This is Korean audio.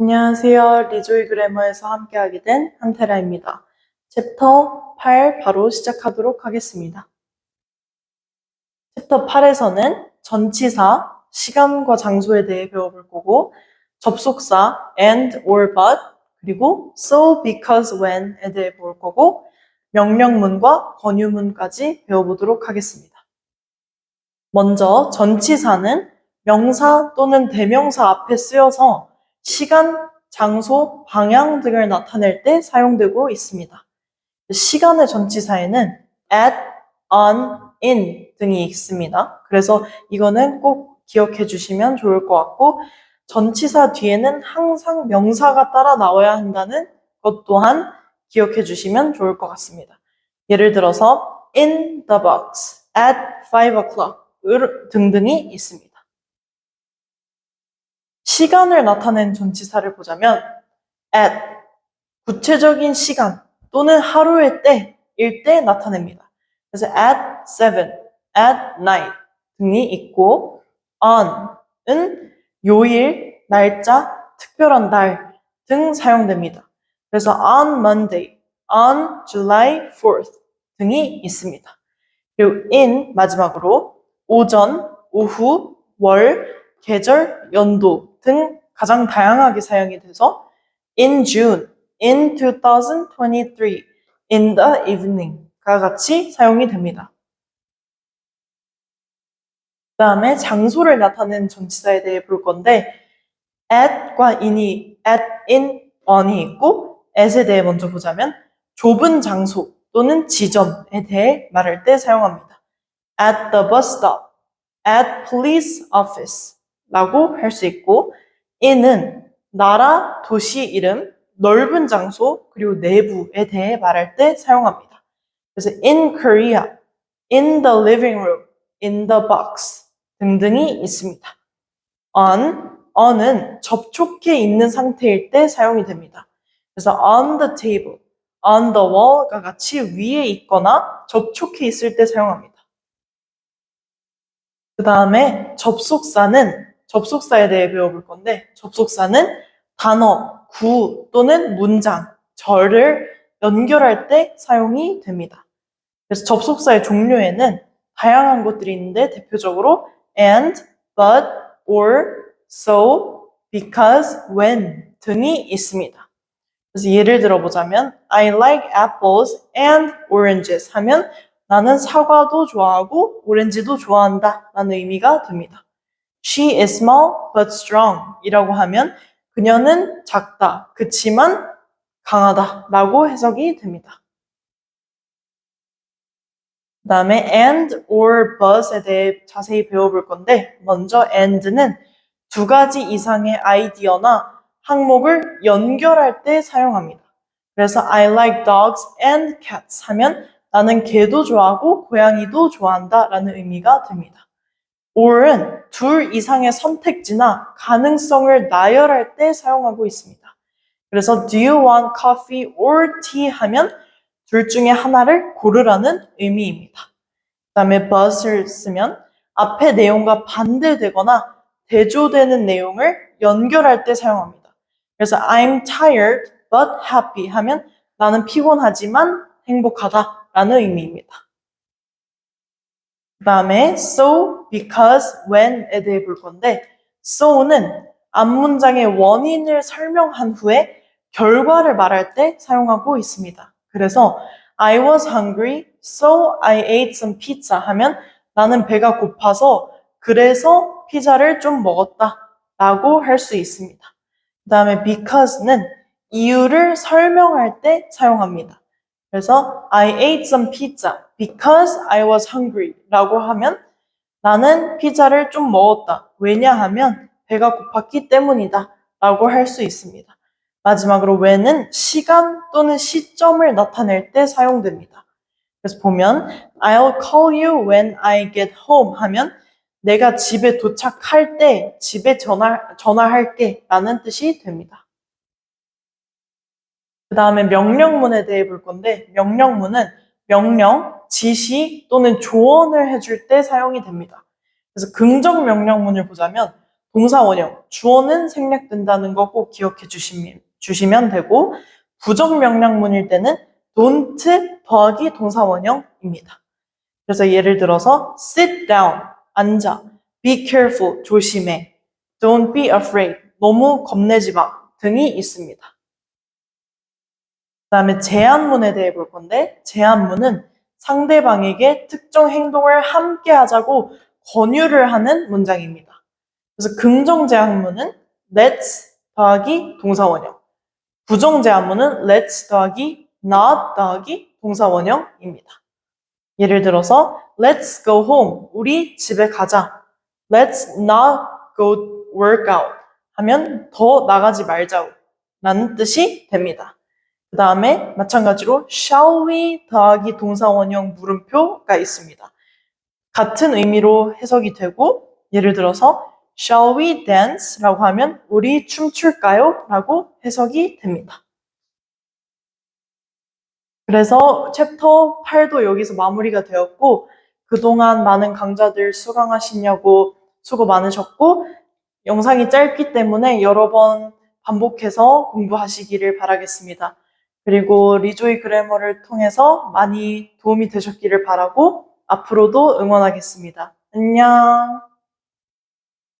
안녕하세요. 리조이 그래머에서 함께하게 된 한테라입니다. 챕터 8 바로 시작하도록 하겠습니다. 챕터 8에서는 전치사, 시간과 장소에 대해 배워볼 거고 접속사 and or but 그리고 so, because, when에 대해 볼 거고 명령문과 권유문까지 배워보도록 하겠습니다. 먼저 전치사는 명사 또는 대명사 앞에 쓰여서 시간, 장소, 방향 등을 나타낼 때 사용되고 있습니다. 시간의 전치사에는 at, on, in 등이 있습니다. 그래서 이거는 꼭 기억해 주시면 좋을 것 같고 전치사 뒤에는 항상 명사가 따라 나와야 한다는 것 또한 기억해 주시면 좋을 것 같습니다. 예를 들어서 in the box, at 5 o'clock 등등이 있습니다. 시간을 나타낸 전치사를 보자면 at 구체적인 시간 또는 하루의 때일 때 나타냅니다. 그래서 at 7, at night 등이 있고 on은 요일, 날짜, 특별한 날 등 사용됩니다. 그래서 on Monday, on July 4th 등이 있습니다. 그리고 in 마지막으로 오전, 오후, 월, 계절, 연도 등 가장 다양하게 사용이 돼서 in June, in 2023, in the evening가 같이 사용이 됩니다. 그 다음에 장소를 나타내는 전치사에 대해 볼 건데 at과 in이 at, in, on이 있고 at에 대해 먼저 보자면 좁은 장소 또는 지점에 대해 말할 때 사용합니다. at the bus stop, at police office 라고 할 수 있고 in은 나라, 도시 이름, 넓은 장소, 그리고 내부에 대해 말할 때 사용합니다. 그래서 in Korea, in the living room, in the box 등등이 있습니다. on, on은 접촉해 있는 상태일 때 사용이 됩니다. 그래서 on the table, on the wall과 같이 위에 있거나 접촉해 있을 때 사용합니다. 그 다음에 접속사는 접속사에 대해 배워볼 건데 접속사는 단어, 구 또는 문장, 절을 연결할 때 사용이 됩니다. 그래서 접속사의 종류에는 다양한 것들이 있는데 대표적으로 and, but, or, so, because, when 등이 있습니다. 그래서 예를 들어보자면 I like apples and oranges 하면 나는 사과도 좋아하고 오렌지도 좋아한다 라는 의미가 됩니다. She is small but strong 이라고 하면 그녀는 작다, 그치만 강하다 라고 해석이 됩니다. 그 다음에 and or but에 대해 자세히 배워볼 건데 먼저 and는 두 가지 이상의 아이디어나 항목을 연결할 때 사용합니다. 그래서 I like dogs and cats 하면 나는 개도 좋아하고 고양이도 좋아한다 라는 의미가 됩니다. Or은 둘 이상의 선택지나 가능성을 나열할 때 사용하고 있습니다. 그래서 do you want coffee or tea 하면 둘 중에 하나를 고르라는 의미입니다. 그 다음에 but을 쓰면 앞의 내용과 반대되거나 대조되는 내용을 연결할 때 사용합니다. 그래서 I'm tired but happy 하면 나는 피곤하지만 행복하다 라는 의미입니다. 그 다음에 so, because, when에 대해 볼 건데 so는 앞문장의 원인을 설명한 후에 결과를 말할 때 사용하고 있습니다. 그래서 I was hungry, so I ate some pizza 하면 나는 배가 고파서 그래서 피자를 좀 먹었다 라고 할 수 있습니다. 그 다음에 because는 이유를 설명할 때 사용합니다. 그래서 I ate some pizza because I was hungry 라고 하면 나는 피자를 좀 먹었다. 왜냐하면 배가 고팠기 때문이다 라고 할 수 있습니다. 마지막으로 when은 시간 또는 시점을 나타낼 때 사용됩니다. 그래서 보면 I'll call you when I get home 하면 내가 집에 도착할 때 집에 전화, 전화할게 라는 뜻이 됩니다. 그 다음에 명령문에 대해 볼 건데 명령문은 명령, 지시 또는 조언을 해줄 때 사용이 됩니다. 그래서 긍정 명령문을 보자면 동사 원형, 주어는 생략된다는 거 꼭 기억해 주시면, 주시면 되고, 부정 명령문일 때는 don't 더하기 동사 원형입니다. 그래서 예를 들어서 sit down, 앉아, be careful, 조심해, don't be afraid, 너무 겁내지 마 등이 있습니다. 그 다음에 제안문에 대해 볼 건데, 제안문은 상대방에게 특정 행동을 함께 하자고 권유를 하는 문장입니다. 그래서 긍정 제안문은 let's 더하기 동사원형, 부정 제안문은 let's 더하기 not 더하기 동사원형입니다. 예를 들어서 let's go home, 우리 집에 가자. let's not go work out 하면 더 나가지 말자 라는 뜻이 됩니다. 그 다음에 마찬가지로 shall we 더하기 동사 원형 물음표가 있습니다. 같은 의미로 해석이 되고 예를 들어서 shall we dance 라고 하면 우리 춤출까요? 라고 해석이 됩니다. 그래서 챕터 8도 여기서 마무리가 되었고 그동안 많은 강좌들 수강하시냐고 수고 많으셨고 영상이 짧기 때문에 여러 번 반복해서 공부하시기를 바라겠습니다. 그리고 리조이 그래머를 통해서 많이 도움이 되셨기를 바라고 앞으로도 응원하겠습니다. 안녕.